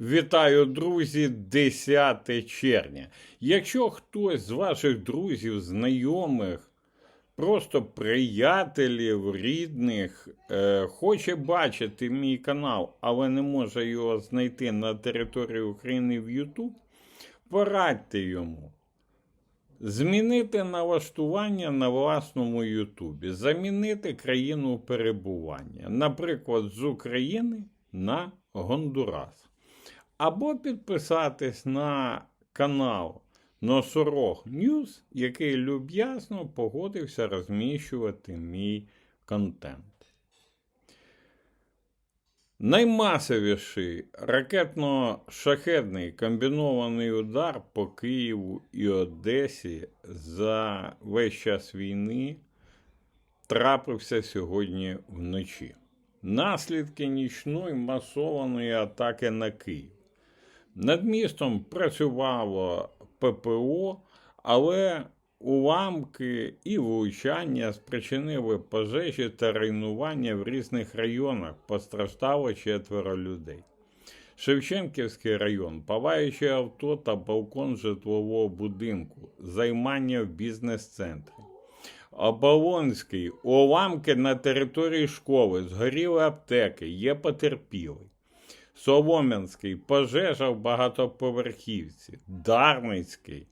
Вітаю, друзі, 10 червня. Якщо хтось з ваших друзів, знайомих, просто приятелів, рідних е, хоче бачити мій канал, але не може його знайти на території України в YouTube, порадьте йому. Змінити налаштування на власному Ютубі, замінити країну перебування, наприклад, з України на Гондурас. Або підписатись на канал Носорог Ньюз, який люб'язно погодився розміщувати мій контент. Наймасовіший ракетно-шахедний комбінований удар по Києву і Одесі за весь час війни трапився сьогодні вночі. Наслідки нічної масованої атаки на Київ. Над містом працювало ППО, але уламки і влучання спричинили пожежі та руйнування в різних районах. Постраждало четверо людей. Шевченківський район, палаюче авто та балкон житлового будинку, займання в бізнес-центрі. Оболонський, уламки на території школи, згоріли аптеки, є потерпілий. Солом'янський, пожежа в багатоповерхівці, Дарницький,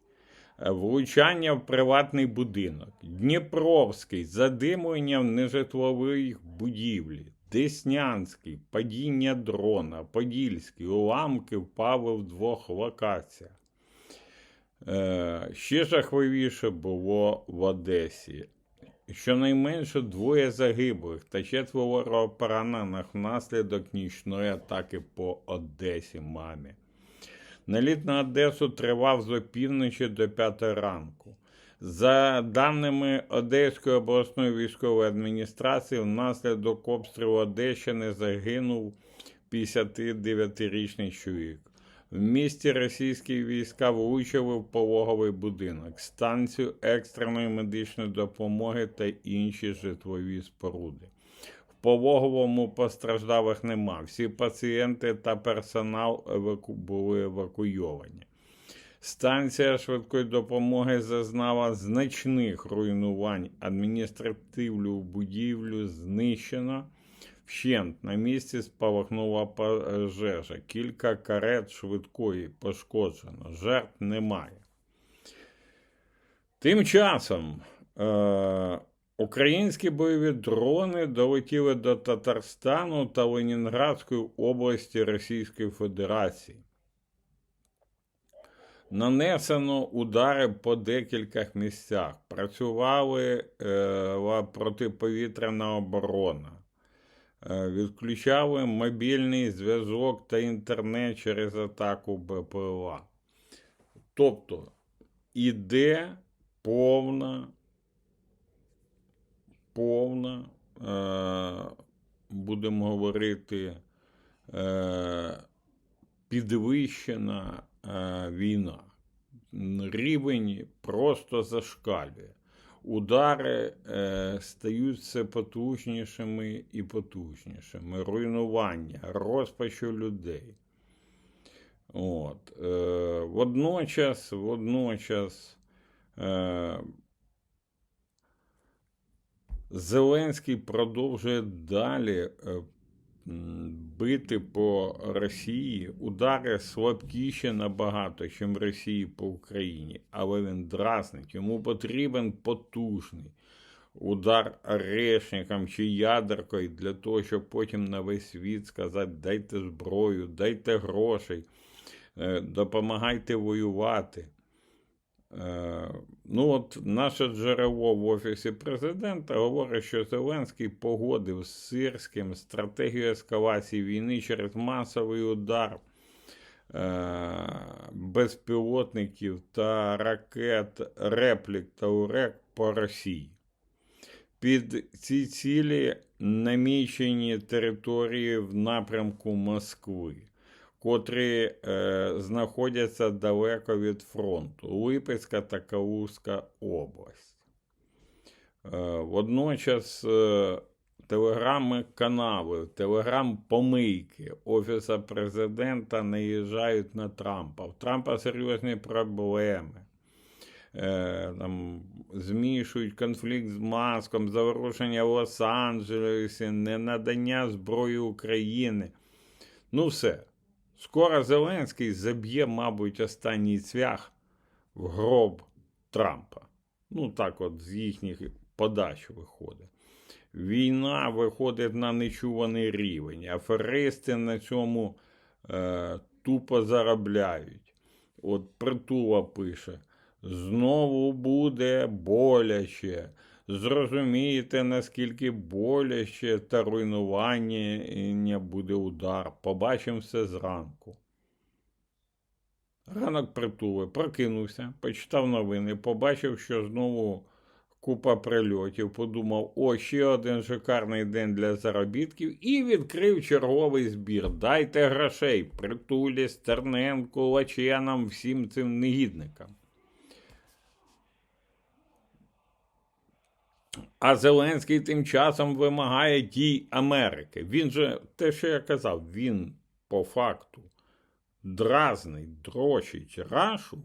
е, влучання в приватний будинок, Дніпровський, задимлення в нежитлових будівлі, Деснянський, падіння дрона, Подільський, уламки впали в двох локаціях. Е, Ще жахливіше було в Одесі. Щонайменше двоє загиблих та четверо поранених внаслідок нічної атаки по Одесі мамі. Наліт на Одесу тривав з опівночі до 5 ранку. За даними Одеської обласної військової адміністрації, внаслідок обстрілу Одещини загинув 59-річний чоловік. В місті російські війська влучили в пологовий будинок, станцію екстреної медичної допомоги та інші житлові споруди. В пологовому постраждалих нема. Всі пацієнти та персонал еваку... були евакуйовані. Станція швидкої допомоги зазнала значних руйнувань. Адміністративну будівлю знищено. Вщент на місці спалахнула пожежа. Кілька карет швидкої пошкоджено. Жертв немає. Тим часом е- українські бойові дрони долетіли до Татарстану та Ленінградської області Російської Федерації. Нанесено удари по декількох місцях. Працювали е, протиповітряна оборона. Е, Відключали мобільний зв'язок та інтернет через атаку БПЛА. Тобто іде повна, повна, е, будемо говорити, е, підвищена війна. Рівень просто зашкалює удари е, стають все потужнішими і потужнішими. Руйнування, розпачу людей. От. Е, Водночас, водночас е, Зеленський продовжує далі е, бити по Росії. Удари слабкіші набагато, ніж в Росії по Україні, але він дразнить. Йому потрібен потужний удар орешником чи ядеркою для того, щоб потім на весь світ сказати: дайте зброю, дайте грошей, е, допомагайте воювати. Е, ну от Наше джерело в Офісі президента говорить, що Зеленський погодив з Сирським стратегію ескалації війни через масовий удар е, безпілотників та ракет реплік та УРЕК по Росії. Під ці цілі намічені території в напрямку Москви котрі е, знаходяться далеко від фронту Липецька та Калузька область. Е, водночас е, телеграм-канали, телеграм-помийки Офіса президента наїжджають на Трампа. В Трампа серйозні проблеми. Е, там, змішують конфлікт з Маском, заворушення в Лос-Анджелесі, ненадання зброї України. Ну все. Скоро Зеленський заб'є, мабуть, останній цвях в гроб Трампа. Ну, так от з їхніх подач виходить. Війна виходить на нечуваний рівень. Аферисти на цьому е, тупо заробляють. От Притула пише: знову буде боляче. Зрозумієте, наскільки боляче та руйнування буде удар. Побачимо все зранку. Ранок притули, прокинувся, почитав новини, побачив, що знову купа прильотів, подумав, о, ще один шикарний день для заробітків, і відкрив черговий збір. Дайте грошей, притулі, Стерненку, Лаченам, всім цим негідникам. А Зеленський тим часом вимагає дій Америки. Він же, те, що я казав, він по факту дразнить, дрочить рашу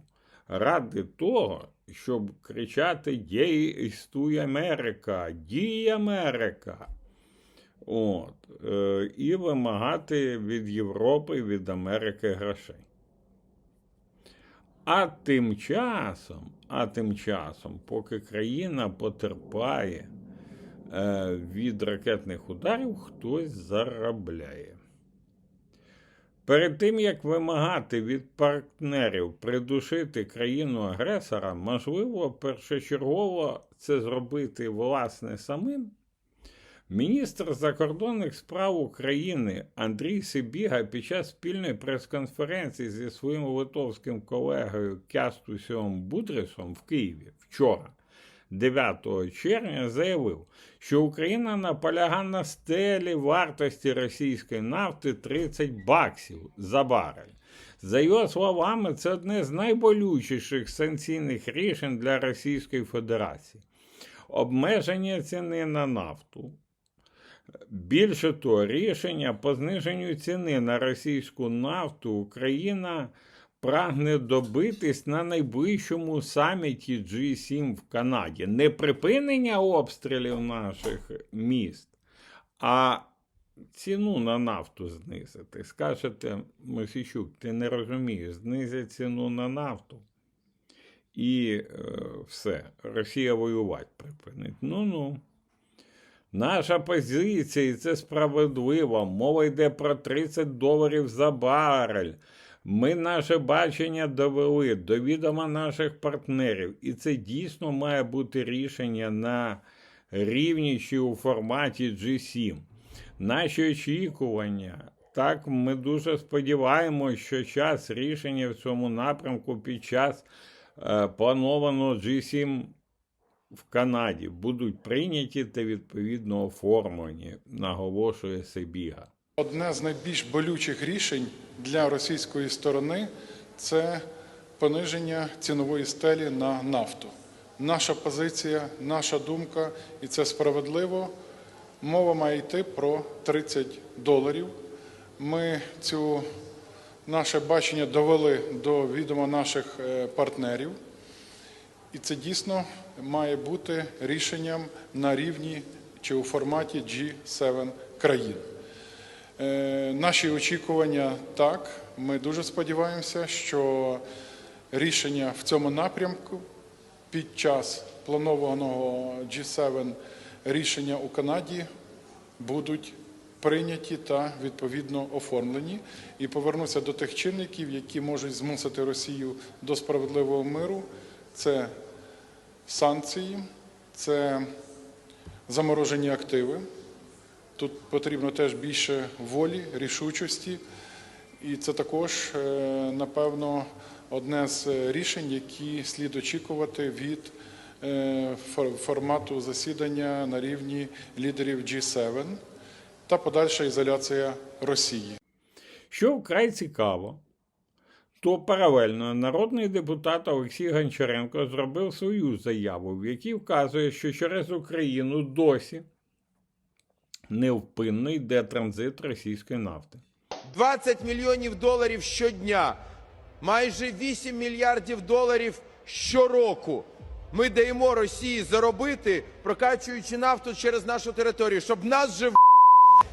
ради того, щоб кричати «Дій Америка! Дій Америка! От, е, і вимагати від Європи, від Америки грошей. А тим часом, а тим часом, поки країна потерпає е, від ракетних ударів, хтось заробляє. Перед тим, як вимагати від партнерів придушити країну агресора, можливо, першочергово це зробити власне самим. Міністр закордонних справ України Андрій Сибіга під час спільної прес-конференції зі своїм литовським колегою Кястусіом Будрисом в Києві вчора, 9 червня, заявив, що Україна наполягає на стелі вартості російської нафти 30 баксів за барель. За його словами, це одне з найболючіших санкційних рішень для Російської Федерації. Обмеження ціни на нафту. Більше того, рішення по зниженню ціни на російську нафту Україна прагне добитись на найближчому саміті G7 в Канаді. Не припинення обстрілів наших міст, а ціну на нафту знизити. Скажете, Мосійчук, ти не розумієш, знизять ціну на нафту. І е, все, Росія воювати припинить. Ну-ну. Наша позиція, і це справедливо. Мова йде про 30 доларів за барель. Ми наше бачення довели до відома наших партнерів, і це дійсно має бути рішення на рівні чи у форматі G7. Наші очікування. Так, ми дуже сподіваємося, що час рішення в цьому напрямку під час е, планованого G7 в Канаді будуть прийняті та відповідно оформлені, наголошує Сибіга. Одне з найбільш болючих рішень для російської сторони це пониження цінової стелі на нафту. Наша позиція, наша думка, і це справедливо. Мова має йти про 30 доларів. Ми цю наше бачення довели до відома наших е, партнерів. І це дійсно має бути рішенням на рівні чи у форматі G7 країн. Е, Наші очікування так. Ми дуже сподіваємося, що рішення в цьому напрямку під час планованого G7 рішення у Канаді будуть прийняті та відповідно оформлені і повернуться до тих чинників, які можуть змусити Росію до справедливого миру. Це санкції, це заморожені активи. Тут потрібно теж більше волі, рішучості, і це також, е, напевно, одне з рішень, які слід очікувати від е, формату засідання на рівні лідерів G7 та подальша ізоляція Росії. Що вкрай цікаво, то паралельно народний депутат Олексій Гончаренко зробив свою заяву, в якій вказує, що через Україну досі невпинно йде транзит російської нафти. 20 мільйонів доларів щодня, майже 8 мільярдів доларів щороку. Ми даємо Росії заробити, прокачуючи нафту через нашу територію, щоб нас же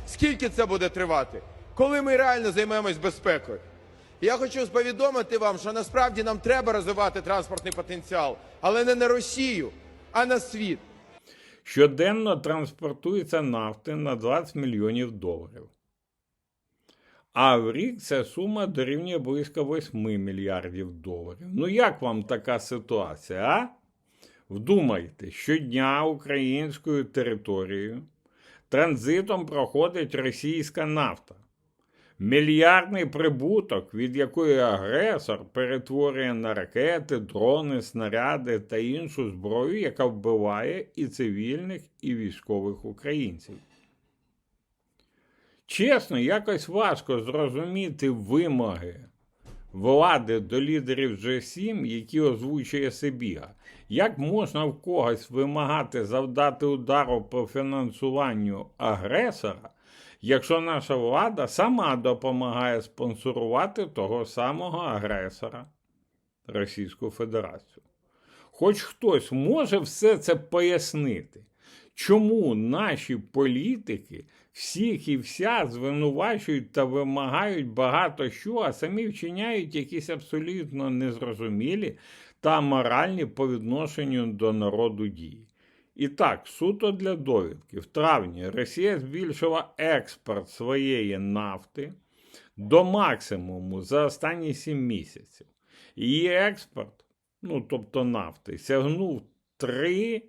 скільки це буде тривати, коли ми реально займемось безпекою. Я хочу повідомити вам, що насправді нам треба розвивати транспортний потенціал, але не на Росію, а на світ. Щоденно транспортується нафти на 20 мільйонів доларів. А в рік ця сума дорівнює близько 8 мільярдів доларів. Ну як вам така ситуація, а? Вдумайте, щодня українською територією транзитом проходить російська нафта. Мільярдний прибуток, від якої агресор перетворює на ракети, дрони, снаряди та іншу зброю, яка вбиває і цивільних, і військових українців. Чесно, якось важко зрозуміти вимоги влади до лідерів G7, які озвучує Сибіга. Як можна в когось вимагати завдати удару по фінансуванню агресора, якщо наша влада сама допомагає спонсорувати того самого агресора Російську Федерацію? Хоч хтось може все це пояснити, чому наші політики всіх і вся звинувачують та вимагають багато що, а самі вчиняють якісь абсолютно незрозумілі та моральні по відношенню до народу дії. І так, суто для довідки, в травні Росія збільшила експорт своєї нафти до максимуму за останні 7 місяців. Її експорт, ну тобто нафти, сягнув 3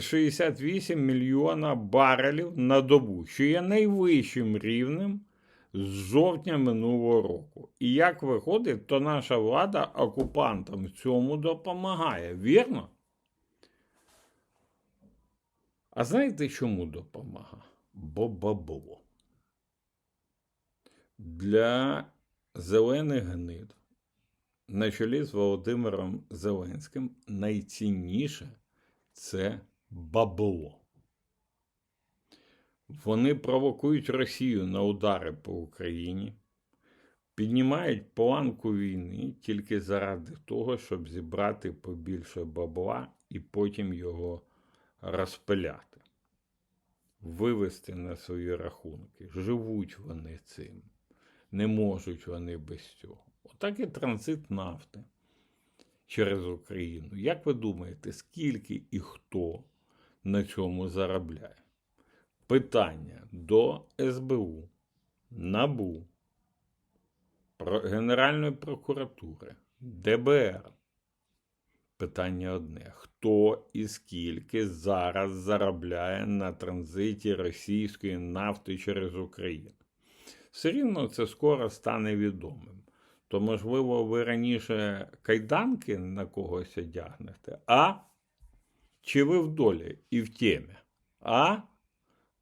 68 мільйона барелів на добу, що є найвищим рівнем з жовтня минулого року. І як виходить, то наша влада окупантам в цьому допомагає, вірно? А знаєте, чому допомагає? Бо бабло. Для зелених гнид на чолі з Володимиром Зеленським найцінніше це бабло. Вони провокують Росію на удари по Україні, піднімають планку війни тільки заради того, щоб зібрати побільше бабла і потім його розпиляти, вивести на свої рахунки. Живуть вони цим, не можуть вони без цього. Отак і транзит нафти через Україну. Як ви думаєте, скільки і хто на цьому заробляє? Питання до СБУ, НАБУ, Генеральної прокуратури, ДБР. Питання одне: хто і скільки зараз заробляє на транзиті російської нафти через Україну? Все рівно це скоро стане відомим. То, можливо, ви раніше кайданки на когось одягнете, а? Чи ви в долі і в темі? А?